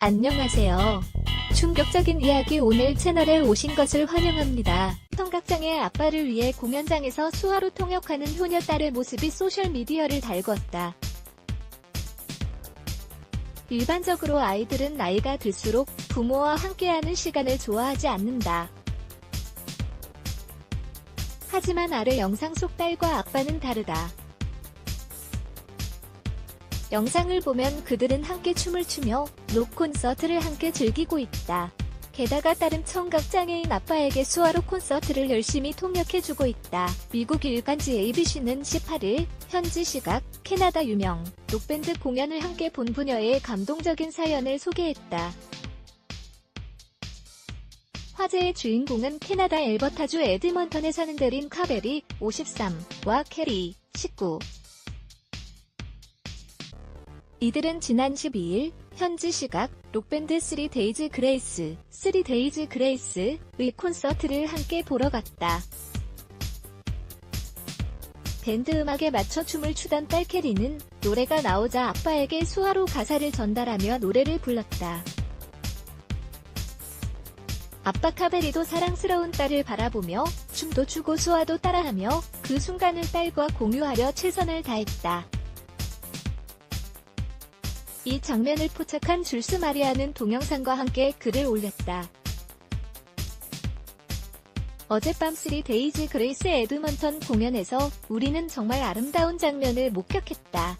안녕하세요. 충격적인 이야기 오늘 채널에 오신 것을 환영합니다. 청각장애 아빠를 위해 공연장에서 수화로 통역하는 효녀 딸의 모습이 소셜미디어를 달궜다. 일반적으로 아이들은 나이가 들수록 부모와 함께하는 시간을 좋아하지 않는다. 하지만 아래 영상 속 딸과 아빠는 다르다. 영상을 보면 그들은 함께 춤을 추며 록 콘서트를 함께 즐기고 있다. 게다가 딸은 청각장애인 아빠에게 수화로 콘서트를 열심히 통역해주고 있다. 미국 일간지 ABC는 18일 현지 시각 캐나다 유명 록밴드 공연을 함께 본 부녀의 감동적인 사연을 소개했다. 화제의 주인공은 캐나다 엘버타주 에드먼턴에 사는 데린 카베리 53와 캐리 19 이들은 지난 12일 현지 시각 록밴드 3데이즈 그레이스 3데이즈 그레이스의 콘서트를 함께 보러 갔다. 밴드 음악에 맞춰 춤을 추던 딸 캐리는 노래가 나오자 아빠에게 수화로 가사를 전달하며 노래를 불렀다. 아빠 카베리도 사랑스러운 딸을 바라보며 춤도 추고 수화도 따라하며 그 순간을 딸과 공유하려 최선을 다했다. 이 장면을 포착한 줄스 마리아는 동영상과 함께 글을 올렸다. 어젯밤 3 데이즈 그레이스 에드먼턴 공연에서 우리는 정말 아름다운 장면을 목격했다.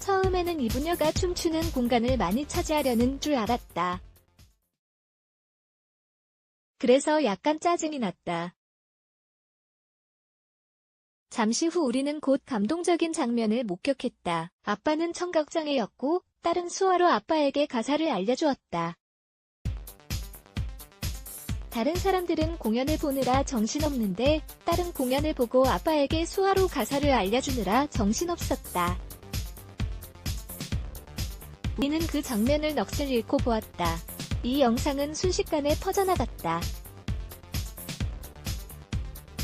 처음에는 이 부녀가 춤추는 공간을 많이 차지하려는 줄 알았다. 그래서 약간 짜증이 났다. 잠시 후 우리는 곧 감동적인 장면을 목격했다. 아빠는 청각장애였고 딸은 수화로 아빠에게 가사를 알려주었다. 다른 사람들은 공연을 보느라 정신없는데 딸은 공연을 보고 아빠에게 수화로 가사를 알려주느라 정신없었다. 우리는 그 장면을 넋을 잃고 보았다. 이 영상은 순식간에 퍼져나갔다.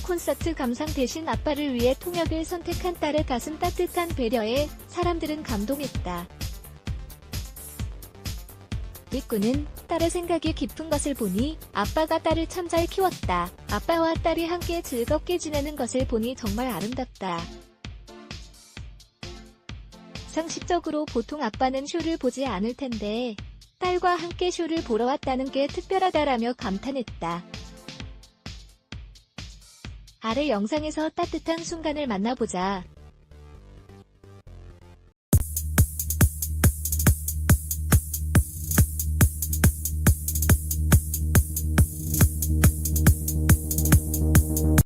콘서트 감상 대신 아빠를 위해 통역을 선택한 딸의 가슴 따뜻한 배려에 사람들은 감동했다. 리꾸는 딸의 생각이 깊은 것을 보니 아빠가 딸을 참 잘 키웠다. 아빠와 딸이 함께 즐겁게 지내는 것을 보니 정말 아름답다. 상식적으로 보통 아빠는 쇼를 보지 않을 텐데 딸과 함께 쇼를 보러 왔다는 게 특별하다라며 감탄했다. 아래 영상에서 따뜻한 순간을 만나보자.